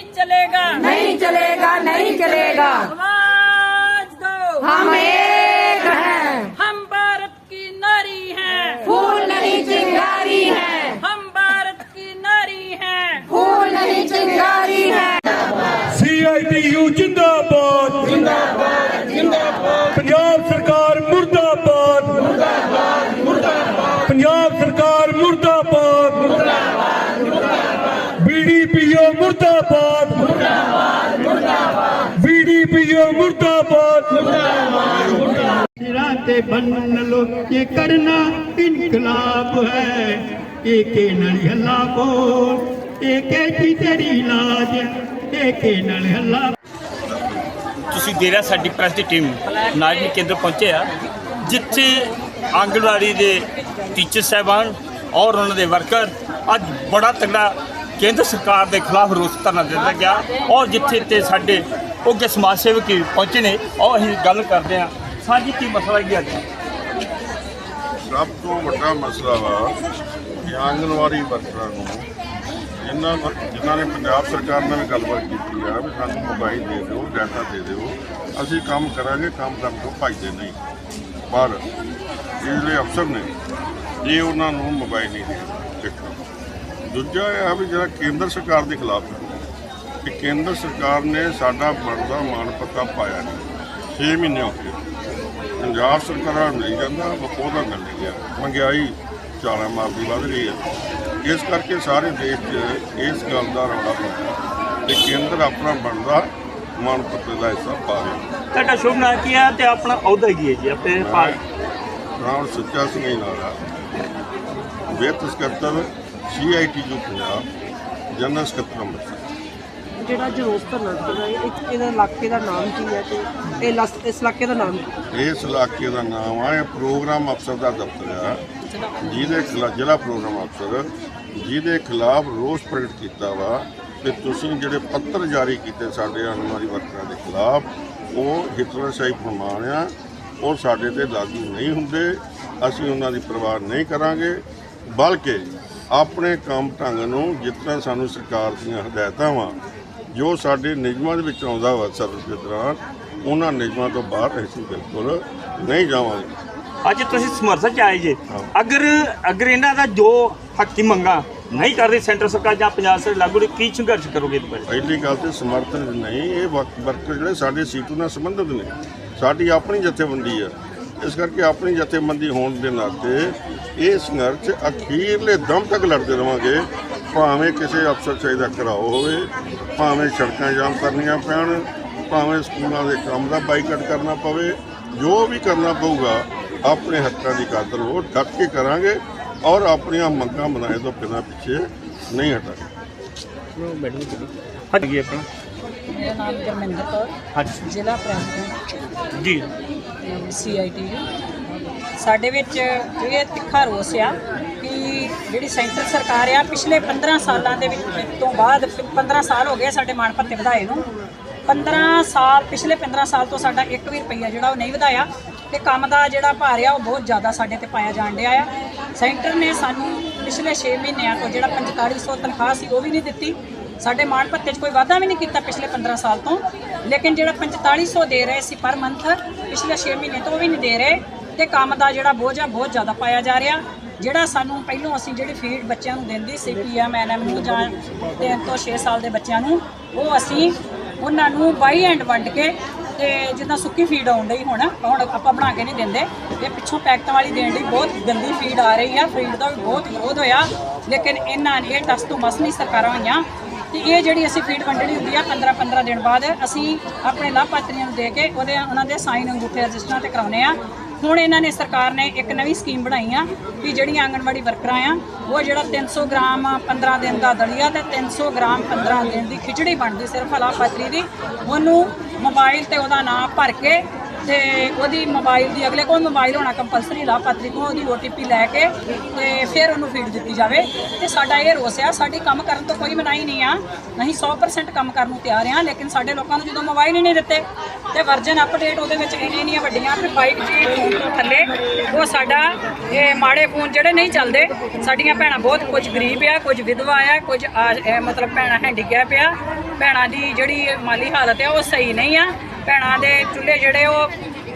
नहीं चलेगा नहीं चलेगा नहीं चलेगा आवाज दो हम ਵੀਡੀਪੀਓ ਮੁਰਦਾਬਾਦ ਮੁਰਦਾਬਾਦ ਮੁਰਦਾਬਾਦ ਵੀਡੀਪੀਓ ਮੁਰਦਾਬਾਦ ਮੁਰਦਾਬਾਦ ਮੁਰਦਾਬਾਦ ਸਿਰਾਂ ਤੇ ਬੰਨ ਲੋ ਇਹ ਕਰਨਾ ਇਨਕਲਾਬ ਹੈ ਏਕੇ ਨਾਲ ਹੱਲਾ ਬੋਲ ਏਕੇ ਕੀ ਤੇਰੀ ਲਾਜ ਏਕੇ ਨਾਲ ਹੱਲਾ ਤੁਸੀਂ ਦੇਰਾ ਸਾਡੀ ਪ੍ਰੈਸ ਦੀ ਟੀਮ ਨਾਗਰੀ ਕੇਂਦਰ ਪਹੁੰਚੇ ਆ ਜਿੱਥੇ ਆਂਗਣਵਾੜੀ ਦੇ ਟੀਚਰ ਸਾਹਿਬਾਨ ਔਰ ਉਹਨਾਂ ਦੇ ਵਰਕਰ ਅੱਜ ਬੜਾ ਤਗੜਾ ਕੇਂਦਰ ਸਰਕਾਰ ਦੇ ਖਿਲਾਫ ਰੋਸ ਧਰਨਾ ਦਿੱਤਾ ਗਿਆ ਔਰ ਜਿੱਥੇ ਤੇ ਸਾਡੇ ਉੱਗੇ ਸਮਾਜ ਸੇਵਕ ਪਹੁੰਚੇ ਨੇ ਔਰ ਅਸੀਂ ਗੱਲ ਕਰਦੇ ਹਾਂ। ਸਾਂਝੀ ਕੀ ਮਸਲਾ ਕੀ ਅੱਜ? ਸਭ ਤੋਂ ਵੱਡਾ ਮਸਲਾ ਵਾ ਕਿ ਆਂਗਨਵਾੜੀ ਵਰਕਰਾਂ ਨੂੰ ਜਿਨ੍ਹਾਂ ਜਿਨ੍ਹਾਂ ਨੇ ਪੰਜਾਬ ਸਰਕਾਰ ਨਾਲ ਗੱਲਬਾਤ ਕੀਤੀ ਆ ਵੀ ਸਾਨੂੰ ਮੋਬਾਈਲ ਦੇ ਦਿਓ ਡਾਟਾ ਦੇ ਦਿਓ, ਅਸੀਂ ਕੰਮ ਕਰਾਂਗੇ, ਕੰਮ ਕਰਨ ਤੋਂ ਭੱਜਦੇ ਨਹੀਂ। ਪਰ ਇਹ ਜਿਹੜੇ ਅਫਸਰ ਨੇ, ਇਹ ਉਹਨਾਂ ਨੂੰ ਮੋਬਾਈਲ ਨਹੀਂ ਦੇ ਦੇਖੋ। ਦੂਜਾ ਇਹ ਆ ਵੀ ਜਿਹੜਾ ਕੇਂਦਰ ਸਰਕਾਰ ਦੇ ਖਿਲਾਫ ਹੈ ਕਿ ਕੇਂਦਰ ਸਰਕਾਰ ਨੇ ਸਾਡਾ ਬਣਦਾ ਮਾਣ ਪੱਤਾ ਪਾਇਆ ਨਹੀਂ। 6 ਮਹੀਨੇ ਹੋ ਗਏ। ਪੰਜਾਬ ਸਰਕਾਰ ਮਿਲ ਜਾਂਦਾ ਉਹਦਾ ਮਿਲ ਨਹੀਂ ਗਿਆ ਮਹਿੰਗਾਈ ਚਾਲਾ ਮਾਰਦੀ ਵੱਧ ਰਹੀ ਹੈ ਇਸ ਕਰਕੇ ਸਾਰੇ ਦੇਸ਼ 'ਚ ਇਸ ਗੱਲ ਦਾ ਰੌਲਾ ਪੈਂਦਾ ਕਿ ਕੇਂਦਰ ਆਪਣਾ ਬਣਦਾ ਮਾਨ ਪੱਤੇ ਦਾ ਹਿੱਸਾ ਪਾਵੇ ਤੁਹਾਡਾ ਸ਼ੁਭ ਨਾਂ ਕੀ ਹੈ ਤੇ ਆਪਣਾ ਅਹੁਦਾ ਕੀ ਹੈ ਜੀ? ਆਪਣੇ ਪਾਰ ਰਾਮ ਸੁੱਚਾ ਸਿੰਘ ਨਾਲਾ ਵਿੱਤ ਸਕੱਤਰ ਸੀਆਈਟੀ ਜੋ ਪੰਜਾਬ ਜਨਰਲ ਸਕੱਤਰ ਅੰਮ੍ਰਿਤਸਰ ਜਿਹੜਾ ਜਰੂਸ ਧਰਨਾ ਦਿੱਤਾ ਹੈ ਇਹ ਇਹਦਾ ਇਲਾਕੇ ਦਾ ਨਾਮ ਕੀ ਹੈ ਤੇ ਇਹ ਲਸ- ਇਸ ਇਲਾਕੇ ਦਾ ਨਾਮ ਕੀ ਹੈ? ਇਸ ਇਲਾਕੇ ਦਾ ਨਾਮ ਆ ਇਹ ਪ੍ਰੋਗਰਾਮ ਅਫਸਰ ਦਾ ਦਫ਼ਤਰ ਆ। ਜਿਹਦੇ ਖਿਲਾਫ ਜ਼ਿਲ੍ਹਾ ਪ੍ਰੋਗਰਾਮ ਅਫਸਰ ਜਿਹਦੇ ਖਿਲਾਫ ਰੋਸ ਪ੍ਰਗਟ ਕੀਤਾ ਵਾ ਕਿ ਤੁਸੀਂ ਜਿਹੜੇ ਪੱਤਰ ਜਾਰੀ ਕੀਤੇ ਸਾਡੇ ਅਨੁਮਾਰੀ ਵਰਕਰਾਂ ਦੇ ਖਿਲਾਫ ਉਹ ਹਿਟਲਰਸ਼ਾਹੀ ਫਰਮਾਨ ਆ ਉਹ ਸਾਡੇ ਤੇ ਲਾਗੂ ਨਹੀਂ ਹੁੰਦੇ ਅਸੀਂ ਉਹਨਾਂ ਦੀ ਪਰਵਾਹ ਨਹੀਂ ਕਰਾਂਗੇ ਬਲਕਿ ਆਪਣੇ ਕੰਮ ਢੰਗ ਨੂੰ ਜਿਸ ਤਰ੍ਹਾਂ ਸਾਨੂੰ ਸਰਕਾਰ ਦੀਆਂ ਹਦਾਇਤਾਂ ਵਾ ਜੋ ਸਾਡੇ ਨਿਯਮਾਂ ਦੇ ਵਿੱਚ ਆਉਂਦਾ ਵਾ ਸਰਵਿਸ ਦੇ ਦੌਰਾਨ ਉਹਨਾਂ ਨਿਯਮਾਂ ਤੋਂ ਬਾਹਰ ਅਸੀਂ ਬਿਲਕੁਲ ਨਹੀਂ ਜਾਵਾਂਗੇ। ਅੱਜ ਤੁਸੀਂ ਸਮਰਥਨ ਚ ਆਏ ਜੇ। ਅਗਰ ਅਗਰ ਇਹਨਾਂ ਦਾ ਜੋ ਹੱਕੀ ਮੰਗਾ ਨਹੀਂ ਕਰਦੀ ਸੈਂਟਰ ਸਰਕਾਰ ਜਾਂ ਪੰਜਾਬ ਸਰਕਾਰ ਲਾਗੂ ਨਹੀਂ, ਕੀ ਸੰਘਰਸ਼ ਕਰੋਗੇ ਬਾਰੇ? ਪਹਿਲੀ ਗੱਲ ਤੇ ਸਮਰਥਨ ਨਹੀਂ ਇਹ ਵਰਕਰ ਜਿਹੜੇ ਸਾਡੇ ਸੀਟੂ ਨਾਲ ਸੰਬੰਧਿਤ ਨੇ ਸਾਡੀ ਆਪਣੀ ਜਥੇਬੰਦੀ ਆ। ਇਸ ਕਰਕੇ ਆਪਣੀ ਜਥੇਬੰਦੀ ਹੋਣ ਦੇ ਨਾਤੇ ਇਹ ਸੰਘਰਸ਼ ਅਖੀਰਲੇ ਦਮ ਤੱਕ ਲੜਦੇ ਰਵਾਂਗੇ। ਭਾਵੇਂ ਕਿਸੇ ਅਫਸਰ ਚਾਹੀਦਾ ਘਰਾਓ ਹੋਵੇ ਭਾਵੇਂ ਸੜਕਾਂ ਜਾਮ ਕਰਨੀਆਂ ਪੈਣ ਭਾਵੇਂ ਸਕੂਲਾਂ ਦੇ ਕੰਮ ਦਾ ਬਾਈਕਾਟ ਕਰਨਾ ਪਵੇ ਜੋ ਵੀ ਕਰਨਾ ਪਊਗਾ ਆਪਣੇ ਹੱਕਾਂ ਦੀ ਖਾਤਰ ਉਹ ਡਟ ਕੇ ਕਰਾਂਗੇ ਔਰ ਆਪਣੀਆਂ ਮੰਗਾਂ ਬਣਾਏ ਤੋਂ ਬਿਨਾਂ ਪਿੱਛੇ ਨਹੀਂ ਹਟਾਂਗੇ। ਹਾਂਜੀ ਆਪਣਾ? ਮੇਰਾ ਨਾਮ ਗੁਰਮਿੰਦਰ ਕੌਰ ਹਾਂਜੀ। ਜ਼ਿਲ੍ਹਾ ਪ੍ਰੈਜ਼ੀਡੈਂਟ ਜੀ। ਸੀਆਈਟੀ ਸਾਡੇ ਵਿੱਚ ਇਹ ਤਿੱਖਾ ਰੋਸ ਆ ਕਿ ਜਿਹੜੀ ਸੈਂਟਰ ਸਰਕਾਰ ਆ, ਪਿਛਲੇ 15 ਸਾਲਾਂ ਦੇ ਵਿੱਚ ਤੋਂ ਬਾਅਦ 15 ਸਾਲ ਹੋ ਗਏ ਸਾਡੇ ਮਾਣ ਭੱਤੇ ਵਧਾਏ ਨੂੰ। 15 ਸਾਲ, ਪਿਛਲੇ 15 ਸਾਲ ਤੋਂ ਸਾਡਾ 1 ਵੀ ਰੁਪਈਆ ਜਿਹੜਾ ਉਹ ਨਹੀਂ ਵਧਾਇਆ ਤੇ ਕੰਮ ਦਾ ਜਿਹੜਾ ਭਾਰ ਆ, ਉਹ ਬਹੁਤ ਜ਼ਿਆਦਾ ਸਾਡੇ ਤੇ ਪਾਇਆ ਜਾਣ ਡਿਆ ਆ। ਸੈਂਟਰ ਨੇ ਸਾਨੂੰ ਪਿਛਲੇ 6 ਮਹੀਨਿਆਂ ਤੋਂ ਜਿਹੜਾ 4500 ਤਨਖਾਹ ਸੀ, ਉਹ ਵੀ ਨਹੀਂ ਦਿੱਤੀ। ਸਾਡੇ ਮਾਣ ਭੱਤੇ 'ਚ ਕੋਈ ਵਾਧਾ ਵੀ ਨਹੀਂ ਕੀਤਾ ਪਿਛਲੇ 15 ਸਾਲ ਤੋਂ। ਲੇਕਿਨ ਜਿਹੜਾ 4500 ਦੇ ਰਹੇ ਸੀ ਪਰ ਮੰਥ, ਪਿਛਲੇ 6 ਮਹੀਨੇ ਤੋਂ ਵੀ ਨਹੀਂ ਦੇ ਰਹੇ ਤੇ ਕੰਮ ਦਾ ਜਿਹੜਾ ਬੋਝ ਆ, ਬਹੁਤ ਜ਼ਿਆਦਾ ਪਾਇਆ ਜਾ ਰਿਹਾ। ਜਿਹੜਾ ਸਾਨੂੰ ਪਹਿਲੋਂ ਅਸੀਂ ਜਿਹੜੀ ਫੀਡ ਬੱਚਿਆਂ ਨੂੰ ਦਿੰਦੀ ਸੀ ਪੀਐਮ ਐਨਐਮ ਨੂੰ ਜਾਂ 3 ਤੋਂ 6 ਸਾਲ ਦੇ ਬੱਚਿਆਂ ਨੂੰ, ਉਹ ਅਸੀਂ ਉਹਨਾਂ ਨੂੰ ਬਾਈ ਐਂਡ ਵੰਡ ਕੇ ਤੇ ਜਿੱਦਾਂ ਸੁੱਕੀ ਫੀਡ ਆਉਣ ਲਈ ਹੁਣ ਹੁਣ ਆਪਾਂ ਬਣਾ ਕੇ ਨਹੀਂ ਦਿੰਦੇ। ਇਹ ਪਿੱਛੋਂ ਪੈਕਟਾਂ ਵਾਲੀ ਦੇਣ ਲਈ ਬਹੁਤ ਗੰਦੀ ਫੀਡ ਆ ਰਹੀ ਆ, ਫੀਡ ਦਾ ਵੀ ਬਹੁਤ ਵਿਰੋਧ ਹੋਇਆ। ਲੇਕਿਨ ਇਹਨਾਂ ਨੇ ਇਹ ਟਸ ਤੋਂ ਮਸ ਨਹੀਂ ਸਰਕਾਰਾਂ ਹੋਈਆਂ। ਤੇ ਇਹ ਜਿਹੜੀ ਅਸੀਂ ਫੀਡ ਵੰਡਣੀ ਹੁੰਦੀ ਆ 15 15 ਦਿਨ ਬਾਅਦ, ਅਸੀਂ ਆਪਣੇ ਲਾਭਪਾਤਰੀਆਂ ਨੂੰ ਦੇ ਕੇ ਉਹਦੇ ਉਹਨਾਂ ਦੇ ਸਾਈਨ ਅੰਗੂਠੇ ਰਜਿਸਟਰਾਂ ਤੇ ਕਰਾਉਨੇ ਆ। ਹੁਣ ਇਹਨਾਂ ਨੇ ਸਰਕਾਰ ਨੇ ਇੱਕ ਨਵੀਂ ਸਕੀਮ ਬਣਾਈ ਆ ਵੀ ਜਿਹੜੀਆਂ ਆਂਗਣਵਾੜੀ ਵਰਕਰਾਂ ਆ, ਉਹ ਜਿਹੜਾ 300 ਗ੍ਰਾਮ 15 ਦਿਨ ਦਾ ਦਲੀਆ ਤੇ 300 ਗ੍ਰਾਮ 15 ਦਿਨ ਦੀ ਖਿਚੜੀ ਬਣਦੀ ਸਿਰਫ ਲਾਭਪਾਤਰੀ ਦੀ, ਉਹਨੂੰ ਮੋਬਾਈਲ ਤੇ ਉਹਦਾ ਨਾਮ ਭਰ ਕੇ ਤੇ ਉਹਦੀ ਮੋਬਾਈਲ ਦੀ, ਅਗਲੇ ਕੋਲ ਮੋਬਾਈਲ ਹੋਣਾ ਕੰਪਲਸਰੀ ਲਾਭਪਾਤਰੀ ਕੋਲ ਉਹਦੀ OTP ਲੈ ਕੇ ਤੇ ਫਿਰ ਉਹਨੂੰ ਫੀਡ ਦਿੱਤੀ ਜਾਵੇ। ਤੇ ਸਾਡਾ ਇਹ ਰੋਸ ਆ, ਸਾਡੀ ਕੰਮ ਕਰਨ ਤੋਂ ਕੋਈ ਮਨਾਹੀ ਨਹੀਂ ਆ। ਅਸੀਂ 100% ਕੰਮ ਕਰਨ ਨੂੰ ਤਿਆਰ ਆ, ਲੇਕਿਨ ਸਾਡੇ ਲੋਕਾਂ ਨੂੰ ਜਦੋਂ ਮੋਬਾਈਲ ਹੀ ਨਹੀਂ ਦਿੱਤੇ, ਤੇ ਵਰਜਨ ਅਪਡੇਟ ਉਹਦੇ ਵਿੱਚ ਇੰਨੀਆਂ ਇੰਨੀਆਂ ਵੱਡੀਆਂ ਵੀ 5G ਫੋਨ ਤੋਂ ਥੱਲੇ, ਉਹ ਸਾਡਾ ਇਹ ਮਾੜੇ ਫੋਨ ਜਿਹੜੇ ਨਹੀਂ ਚੱਲਦੇ, ਸਾਡੀਆਂ ਭੈਣਾਂ ਬਹੁਤ ਕੁਝ ਗਰੀਬ ਆ, ਕੁਝ ਵਿਧਵਾ ਆ, ਕੁਝ ਆ- ਮਤਲਬ ਭੈਣਾਂ ਹੈਂਡੀਕੈਪ ਆ, ਭੈਣਾਂ ਦੀ ਜਿਹੜੀ ਮਾਲੀ ਹਾਲਤ ਆ, ਉਹ ਸਹੀ ਨਹੀਂ ਆ। ਭੈਣਾਂ ਦੇ ਚੁੱਲ੍ਹੇ ਜਿਹੜੇ ਉਹ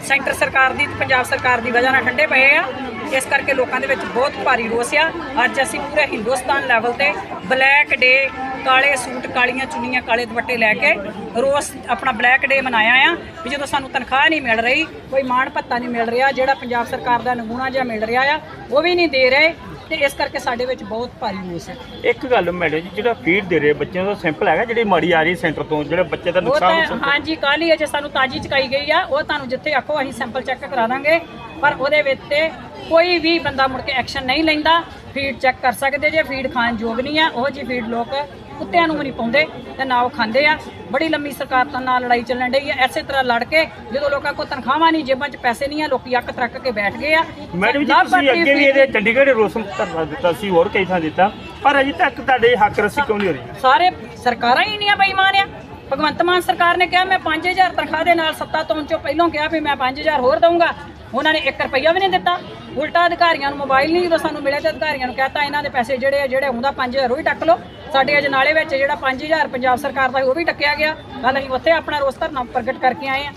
ਸੈਂਟਰ ਸਰਕਾਰ ਦੀ ਪੰਜਾਬ ਸਰਕਾਰ ਦੀ ਵਜ੍ਹਾ ਨਾਲ ਠੰਡੇ ਪਏ ਆ। ਇਸ ਕਰਕੇ ਲੋਕਾਂ ਦੇ ਵਿੱਚ ਬਹੁਤ ਭਾਰੀ ਰੋਸ ਆ। ਅੱਜ ਅਸੀਂ ਪੂਰੇ ਹਿੰਦੁਸਤਾਨ ਲੈਵਲ ਤੇ ਬਲੈਕ ਡੇ ਕਾਲੇ ਸੂਟ, ਕਾਲੀਆਂ ਚੁੰਨੀਆਂ, ਕਾਲੇ ਦੁਪੱਟੇ ਲੈ ਕੇ ਰੋਸ ਆਪਣਾ ਬਲੈਕ ਡੇ ਮਨਾਇਆ ਆ। ਵੀ ਜਦੋਂ ਸਾਨੂੰ ਤਨਖਾਹ ਨਹੀਂ ਮਿਲ ਰਹੀ, ਕੋਈ ਮਾਣ ਭੱਤਾ ਨਹੀਂ ਮਿਲ ਰਿਹਾ, ਜਿਹੜਾ ਪੰਜਾਬ ਸਰਕਾਰ ਦਾ ਨਮੂਨਾ ਜਿਹਾ ਮਿਲ ਰਿਹਾ ਆ, ਉਹ ਵੀ ਨਹੀਂ ਦੇ ਰਹੇ। ਤੇ ਇਸ ਕਰਕੇ ਸਾਡੇ ਵਿੱਚ ਬਹੁਤ ਭਾਰੀ ਰੋਸ ਹੈ। ਇੱਕ ਗੱਲ ਮੈਡਮ ਜੀ ਜਿਹੜਾ ਫੀਡ ਦੇ ਰਹੇ ਬੱਚਿਆਂ ਦਾ ਸੈਂਪਲ ਹੈਗਾ ਜਿਹੜੀ ਮਾੜੀ ਆ ਰਹੀ ਸੈਂਟਰ ਤੋਂ ਜਿਹੜੇ ਬੱਚੇ ਦਾ ਉਹ ਨੁਕਸਾਨ ਹੋ ਤਾਂ ਸਕਦਾ। ਹਾਂਜੀ ਕੱਲ੍ਹ ਹੀ ਅਜੇ ਸਾਨੂੰ ਤਾਜੀ ਚਕਾਈ ਗਈ ਆ ਉਹ ਤੁਹਾਨੂੰ ਜਿੱਥੇ ਆਖੋ ਅਸੀਂ ਸੈਂਪਲ ਚੈੱਕ ਕਰਾ ਦਾਂਗੇ ਪਰ ਉਹਦੇ ਵਿੱਚ ਤੇ ਕੋਈ ਵੀ ਬੰਦਾ ਮੁੜ ਕੇ ਐਕਸ਼ਨ ਨਹੀਂ ਲੈਂਦਾ ਫੀਡ ਚੈੱਕ ਕਰ ਸਕਦੇ ਜੇ ਫੀਡ ਖਾਣ ਯੋਗ ਨਹੀਂ ਆ ਉਹ ਜੀ ਫੀਡ ਲੋਕ ਕੁੱਤਿਆਂ ਨੂੰ ਵੀ ਨਹੀਂ ਪਾਉਂਦੇ ਤੇ ਨਾ ਉਹ ਖਾਂਦੇ ਆ। ਬੜੀ ਲੰਮੀ ਸਰਕਾਰ ਤਾਂ ਨਾਲ ਲੜਾਈ ਚੱਲਣ ਡਈ ਆ। ਐਸੇ ਤਰ੍ਹਾਂ ਲੜ ਕੇ ਜਦੋਂ ਲੋਕਾਂ ਕੋਲ ਤਨਖਾਹਾਂ ਨਹੀਂ ਜੇਬਾਂ 'ਚ ਪੈਸੇ ਨਹੀਂ ਆ ਲੋਕੀ ਅੱਕ ਤਰੱਕ ਕੇ ਬੈਠ ਗਏ ਆ। ਮੈਡਮ ਜੀ ਤੁਸੀਂ ਅੱਗੇ ਵੀ ਇਹਦੇ ਚੰਡੀਗੜ੍ਹ ਰੋਸਮ ਧਰਨਾ ਦਿੱਤਾ ਸੀ ਹੋਰ ਕਈ ਥਾਂ ਦਿੱਤਾ। ਪਰ ਅਜੇ ਤੱਕ ਤੁਹਾਡੇ ਹੱਕ ਰਸੀ ਕਿਉਂ ਨਹੀਂ ਹੋ ਰਹੀ? ਸਾਰੇ ਸਰਕਾਰਾਂ ਹੀ ਇੰਨੀਆਂ ਬੇਈਮਾਨ ਆ। ਭਗਵੰਤ ਮਾਨ ਸਰਕਾਰ ਨੇ ਕਿਹਾ ਮੈਂ 5000 ਤਨਖਾਹ ਦੇ ਨਾਲ ਸੱਤਾ ਤੋਂ ਚੋਂ ਪਹਿਲਾਂ ਕਿਹਾ ਵੀ ਮੈਂ 5000 ਹੋਰ ਦਊਂਗਾ। ਉਹਨਾਂ ਨੇ 1 ਰੁਪਈਆ ਵੀ ਨਹੀਂ ਦਿੱਤਾ। ਉਲਟਾ ਅਧਿਕਾਰੀਆਂ ਨੂੰ ਮੋਬਾਈਲ ਨਹੀਂ ਜਦੋਂ ਸਾਨੂੰ ਮਿਲਿਆ ਤੇ ਅਧਿਕਾਰੀਆਂ ਨੂੰ ਕਹਤਾ ਇਹਨਾਂ ਦੇ ਪੈਸੇ ਜਿਹੜੇ ਆ ਜਿਹੜੇ ਆਉਂਦਾ 5000 ਉਹ ਹੀ ਟੱਕ ਲਓ। ਸਾਡੇ ਅਜਨਾਲੇ ਵਿੱਚ ਜਿਹੜਾ 5000 ਪੰਜਾਬ ਸਰਕਾਰ ਦਾ, ਉਹ ਵੀ ਟੱਕਿਆ ਗਿਆ। ਕੱਲ ਅਸੀਂ ਉੱਥੇ ਆਪਣਾ ਰੋਸ ਧਰਨਾ ਪ੍ਰਗਟ ਕਰਕੇ ਆਏ ਆ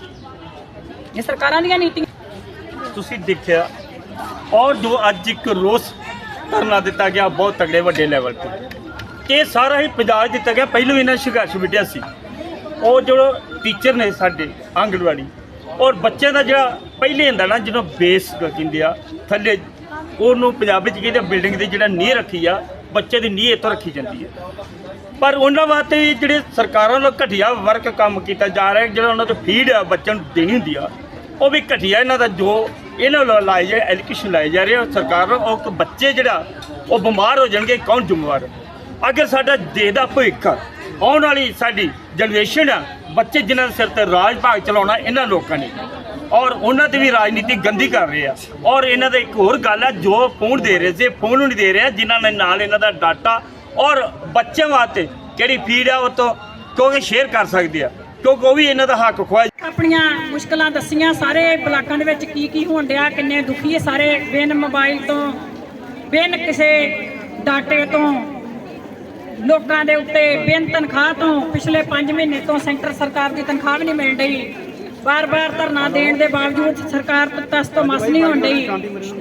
ਇਹ ਸਰਕਾਰਾਂ ਦੀਆਂ ਨੀਤੀਆਂ। ਤੁਸੀਂ ਦੇਖਿਆ, ਔਰ ਜੋ ਅੱਜ ਇੱਕ ਰੋਸ ਧਰਨਾ ਦਿੱਤਾ ਗਿਆ, ਬਹੁਤ ਤਗੜੇ ਵੱਡੇ ਲੈਵਲ ਤੇ। ਇਹ ਸਾਰਾ ਹੀ ਪੰਜਾਬ ਦਿੱਤਾ ਗਿਆ। ਪਹਿਲੋਂ ਇਹਨਾਂ ਸੰਘਰਸ਼ ਵਿੱਢਿਆ ਸੀ। ਉਹ ਜੋ ਟੀਚਰ ਨੇ ਸਾਡੇ, ਆਂਗਣਵਾੜੀ, ਔਰ ਬੱਚਿਆਂ ਦਾ ਜਿਹੜਾ ਪਹਿਲੇ ਹੁੰਦਾ ਨਾ ਜਦੋਂ ਬੇਸ ਕਹਿੰਦੇ ਆ, ਥੱਲੇ, ਉਹਨੂੰ ਪੰਜਾਬੀ 'ਚ ਕਹਿੰਦੇ ਬਿਲਡਿੰਗ ਦੀ ਜਿਹੜਾ ਨੀਂਹ ਰੱਖੀ ਆ ਬੱਚੇ ਦੀ ਨੀਂਹ ਇੱਥੋਂ ਰੱਖੀ ਜਾਂਦੀ ਹੈ। ਪਰ ਉਹਨਾਂ ਵਾਸਤੇ ਵੀ ਜਿਹੜੇ ਸਰਕਾਰਾਂ ਵੱਲੋਂ ਘਟੀਆ ਵਰਕ ਕੰਮ ਕੀਤਾ ਜਾ ਰਿਹਾ ਜਿਹੜਾ ਉਹਨਾਂ ਤੋਂ ਫੀਡ ਆ, ਬੱਚਿਆਂ ਨੂੰ ਦੇਣੀ ਹੁੰਦੀ ਆ, ਉਹ ਵੀ ਘਟੀਆ ਇਹਨਾਂ ਦਾ ਜੋ ਇਹਨਾਂ ਵੱਲੋਂ ਲਾਏ ਜਾ ਐਲੀਗੇਸ਼ਨ ਲਾਏ ਜਾ ਰਹੇ ਆ, ਸਰਕਾਰ ਨੂੰ ਉਹ ਇੱਕ ਬੱਚੇ ਜਿਹੜਾ, ਉਹ ਬਿਮਾਰ ਹੋ ਜਾਣਗੇ, ਕੌਣ ਜ਼ਿੰਮੇਵਾਰ? ਅਗਰ ਸਾਡਾ ਦੇਸ਼ ਦਾ ਭਵਿੱਖ ਆਉਣ ਵਾਲੀ ਸਾਡੀ ਜਨਰੇਸ਼ਨ ਆ, ਬੱਚੇ ਜਿਨ੍ਹਾਂ ਦੇ ਸਿਰ ਤੇ ਰਾਜ ਭਾਗ ਚਲਾਉਣਾ ਇਹਨਾਂ ਲੋਕਾਂ ਨੇ ਔਰ ਉਹਨਾਂ ਤੇ ਵੀ ਰਾਜਨੀਤੀ ਗੰਦੀ ਕਰ ਰਹੇ ਆ। ਔਰ ਇਹਨਾਂ ਦਾ ਇੱਕ ਹੋਰ ਗੱਲ ਹੈ ਜੋ ਫੋਨ ਦੇ ਰਹੇ ਸੀ, ਫੋਨ ਨੂੰ ਨਹੀਂ ਦੇ ਰਹੇ, ਜਿਨ੍ਹਾਂ ਨੇ ਨਾਲ ਇਹਨਾਂ ਦਾ ਡਾਟਾ ਔਰ ਬੱਚਿਆਂ ਵਾਸਤੇ ਕਿਹੜੀ ਫੀਡ ਆ ਉਹ ਤੋਂ ਕਿਉਂਕਿ ਸ਼ੇਅਰ ਕਰ ਸਕਦੇ ਆ? ਕਿਉਂਕਿ ਉਹ ਵੀ ਇਹਨਾਂ ਦਾ ਹੱਕ ਖੋਇਆ ਆਪਣੀਆਂ ਮੁਸ਼ਕਲਾਂ ਦੱਸੀਆਂ, ਸਾਰੇ ਬਲਾਕਾਂ ਦੇ ਵਿੱਚ ਕੀ ਕੀ ਹੋਣ ਡਿਆ, ਕਿੰਨੇ ਦੁਖੀ ਹੈ ਸਾਰੇ, ਬਿਨ ਮੋਬਾਈਲ ਤੋਂ, ਬਿਨ ਕਿਸੇ ਡਾਟੇ ਤੋਂ, ਲੋਕਾਂ ਦੇ ਉੱਤੇ ਬਿਨ ਤਨਖਾਹ ਤੋਂ, ਪਿਛਲੇ 5 ਮਹੀਨੇ ਤੋਂ ਸੈਂਟਰ ਸਰਕਾਰ ਦੀ ਤਨਖਾਹ ਵੀ ਨਹੀਂ ਮਿਲ ਰਹੀ ਬਾਰ-ਬਾਰ ਧਰਨਾ ਦੇਣ ਦੇ ਬਾਵਜੂਦ ਸਰਕਾਰ ਤੋਂ ਤਸ ਤੋਂ ਮਸ ਨਹੀਂ ਹੋਣ ਡਈ।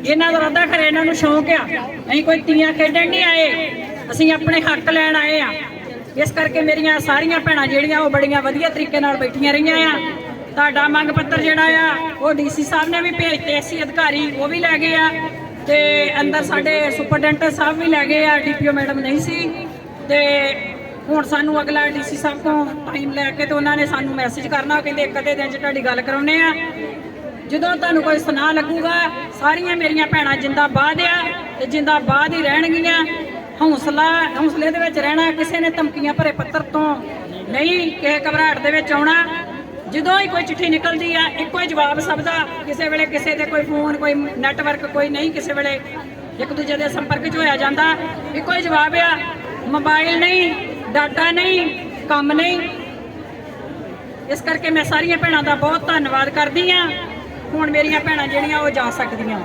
ਇਹਨਾਂ ਦਾ ਰੱਦਾ ਖਰੇ ਇਹਨਾਂ ਨੂੰ ਸ਼ੌਂਕ ਆ। ਅਸੀਂ ਕੋਈ ਤੀਆਂ ਖੇਡਣ ਨਹੀਂ ਆਏ। ਅਸੀਂ ਆਪਣੇ ਹੱਕ ਲੈਣ ਆਏ ਆ। ਇਸ ਕਰਕੇ ਮੇਰੀਆਂ ਸਾਰੀਆਂ ਭੈਣਾਂ ਜਿਹੜੀਆਂ, ਉਹ ਬੜੀਆਂ ਵਧੀਆ ਤਰੀਕੇ ਨਾਲ ਬੈਠੀਆਂ ਰਹੀਆਂ ਆ। ਤੁਹਾਡਾ ਮੰਗ ਪੱਤਰ ਜਿਹੜਾ ਆ, ਉਹ ਡੀਸੀ ਸਾਹਿਬ ਨੇ ਵੀ ਭੇਜਤੇ ਸੀ ਅਧਿਕਾਰੀ, ਉਹ ਵੀ ਲੈ ਗਏ ਆ। ਤੇ ਅੰਦਰ ਸਾਡੇ ਸੁਪਰਡੈਂਟ ਸਾਹਿਬ ਵੀ ਲੈ ਗਏ ਆ ਡੀਪੀਓ ਮੈਡਮ ਨਹੀਂ ਸੀ। ਤੇ ਹੁਣ ਸਾਨੂੰ ਅਗਲਾ ਡੀਸੀ ਸਾਹਿਬ ਤੋਂ ਟਾਈਮ ਲੈ ਕੇ ਤੇ ਉਹਨਾਂ ਨੇ ਸਾਨੂੰ ਮੈਸੇਜ ਕਰਨਾ, ਉਹ ਕਹਿੰਦੇ ਇੱਕ ਅੱਧੇ ਦਿਨ 'ਚ ਤੁਹਾਡੀ ਗੱਲ ਕਰਾਉਨੇ ਆ ਜਦੋਂ ਤੁਹਾਨੂੰ ਕੋਈ ਸੁਣਾ ਲੱਗੂਗਾ, ਸਾਰੀਆਂ ਮੇਰੀਆਂ ਭੈਣਾਂ ਜਿੰਦਾਬਾਦ ਆ ਤੇ ਜਿੰਦਾਬਾਦ ਹੀ ਰਹਿਣਗੀਆਂ। ਹੌਸਲਾ, ਹੌਸਲੇ ਦੇ ਵਿੱਚ ਰਹਿਣਾ, ਕਿਸੇ ਨੇ ਧਮਕੀਆਂ ਭਰੇ ਪੱਤਰ ਤੋਂ ਨਹੀਂ ਕਿਸੇ ਘਬਰਾਹਟ ਦੇ ਵਿੱਚ ਆਉਣਾ। ਜਦੋਂ ਹੀ ਕੋਈ ਚਿੱਠੀ ਨਿਕਲਦੀ ਆ, ਇੱਕੋ ਹੀ ਜਵਾਬ ਸਭ ਦਾ ਕਿਸੇ ਵੇਲੇ ਕਿਸੇ ਦੇ ਕੋਈ ਫੋਨ, ਕੋਈ ਨੈਟਵਰਕ ਕੋਈ ਨਹੀਂ, ਕਿਸੇ ਵੇਲੇ ਇੱਕ ਦੂਜੇ ਦੇ ਸੰਪਰਕ 'ਚ ਹੋਇਆ ਜਾਂਦਾ। ਇੱਕੋ ਹੀ ਜਵਾਬ ਆ ਮੋਬਾਈਲ ਨਹੀਂ। ਡਾਟਾ ਨਹੀਂ, ਕੰਮ ਨਹੀਂ। ਇਸ ਕਰਕੇ ਮੈਂ ਸਾਰੀਆਂ ਭੈਣਾਂ ਦਾ ਬਹੁਤ ਧੰਨਵਾਦ ਕਰਦੀ ਆ ਹੁਣ ਮੇਰੀਆਂ ਭੈਣਾਂ ਜਿਹੜੀਆਂ, ਉਹ ਜਾ ਸਕਦੀਆਂ।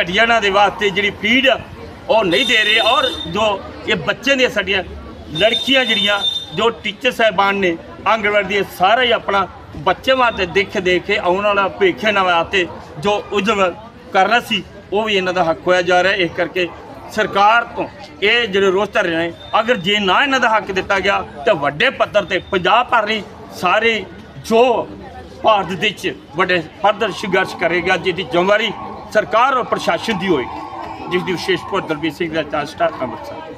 ਘਟੀਆ ਦੇ ਵਾਸਤੇ ਜਿਹੜੀ ਫੀਡ ਆ, ਉਹ ਨਹੀਂ ਦੇ ਰਹੇ। ਔਰ ਜੋ ਇਹ ਬੱਚੇ ਦੀਆਂ ਸਾਡੀਆਂ ਲੜਕੀਆਂ ਜਿਹੜੀਆਂ, ਜੋ ਟੀਚਰ ਸਾਹਿਬਾਨ ਨੇ, ਆਂਗਣਵਾੜੀ ਦੇ ਸਾਰਾ ਹੀ ਆਪਣਾ ਬੱਚੇ ਵਾਸਤੇ ਦੇਖ ਦੇਖ ਕੇ ਆਉਣ ਵਾਲਾ ਭਵਿੱਖ ਇਹਨਾਂ ਵਾਸਤੇ ਜੋ ਉਜਵ ਕਰਨਾ ਸੀ, ਉਹ ਵੀ ਇਹਨਾਂ ਦਾ ਹੱਕ ਹੋਇਆ ਜਾ ਰਿਹਾ। ਇਸ ਕਰਕੇ ਸਰਕਾਰ ਤੋਂ ਇਹ ਜਿਹੜੇ ਰੋਸ ਧਰ ਰਹੇ ਨੇ, ਅਗਰ ਜੇ ਨਾ ਇਹਨਾਂ ਦਾ ਹੱਕ ਦਿੱਤਾ ਗਿਆ, ਤਾਂ ਵੱਡੇ ਪੱਧਰ ਤੇ ਪੰਜਾਬ ਭਰ ਲਈ ਸਾਰੇ ਜੋ ਭਾਰਤ ਦੇ ਵਿੱਚ ਵੱਡੇ ਪੱਧਰ ਸੰਘਰਸ਼ ਕਰੇਗਾ, ਜਿਹਦੀ ਜ਼ਿੰਮੇਵਾਰੀ ਸਰਕਾਰ ਔਰ ਪ੍ਰਸ਼ਾਸਨ ਦੀ ਹੋਏਗੀ, ਜਿਸ ਦੀ ਵਿਸ਼ੇਸ਼ ਭੁੱਖ ਦਲਬੀਰ ਸਿੰਘ ਦਾ ਚਾਰ ਸਟਾਰ ਅੰਮ੍ਰਿਤਸਰ।